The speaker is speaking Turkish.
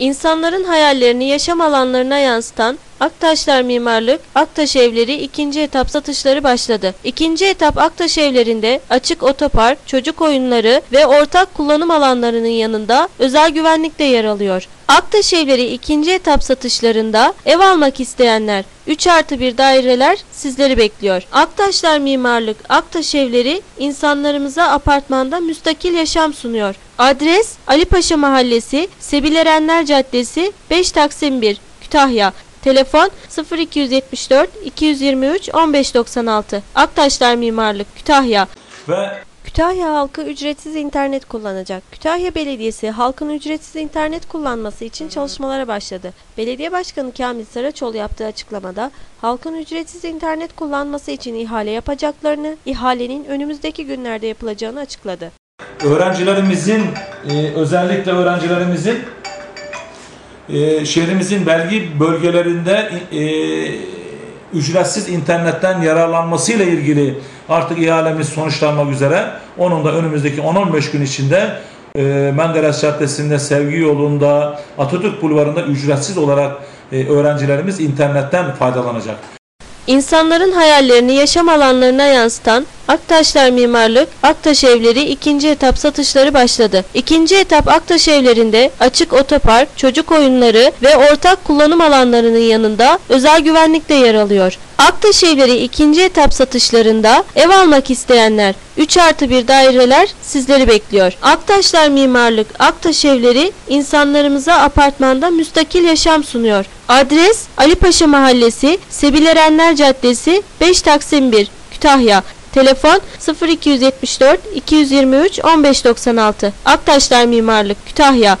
İnsanların hayallerini yaşam alanlarına yansıtan Aktaşlar Mimarlık, Aktaş Evleri ikinci etap satışları başladı. İkinci etap Aktaş Evlerinde açık otopark, çocuk oyunları ve ortak kullanım alanlarının yanında özel güvenlik de yer alıyor. Aktaş Evleri ikinci etap satışlarında ev almak isteyenler 3 artı 1 daireler sizleri bekliyor. Aktaşlar Mimarlık, Aktaş Evleri insanlarımıza apartmanda müstakil yaşam sunuyor. Adres Ali Paşa Mahallesi, Sebilerenler Caddesi, 5 Taksim 1, Kütahya. Telefon 0274 223 1596. Aktaşlar Mimarlık, Kütahya. Ve Kütahya halkı ücretsiz internet kullanacak. Kütahya Belediyesi halkın ücretsiz internet kullanması için çalışmalara başladı. Belediye Başkanı Kamil Saraçoğlu yaptığı açıklamada halkın ücretsiz internet kullanması için ihale yapacaklarını, ihalenin önümüzdeki günlerde yapılacağını açıkladı. öğrencilerimizin e, özellikle öğrencilerimizin e, şehrimizin belgi bölgelerinde e, ücretsiz internetten yararlanmasıyla ilgili artık ihalemiz sonuçlanmak üzere. Onun da önümüzdeki 10-15 gün içinde e, Menderes Caddesi'nde, Sevgi Yolu'nda, Atatürk Bulvarı'nda ücretsiz olarak e, öğrencilerimiz internetten faydalanacak. İnsanların hayallerini yaşam alanlarına yansıtan Aktaşlar Mimarlık, Aktaş Evleri ikinci etap satışları başladı. İkinci etap Aktaş Evlerinde açık otopark, çocuk oyunları ve ortak kullanım alanlarının yanında özel güvenlik de yer alıyor. Aktaş Evleri ikinci etap satışlarında ev almak isteyenler 3 artı 1 daireler sizleri bekliyor. Aktaşlar Mimarlık, Aktaş Evleri insanlarımıza apartmanda müstakil yaşam sunuyor. Adres Ali Paşa Mahallesi, Sebilerenler Caddesi, 5 Taksim 1, Kütahya. Telefon 0274 223 1596. Aktaşlar Mimarlık, Kütahya.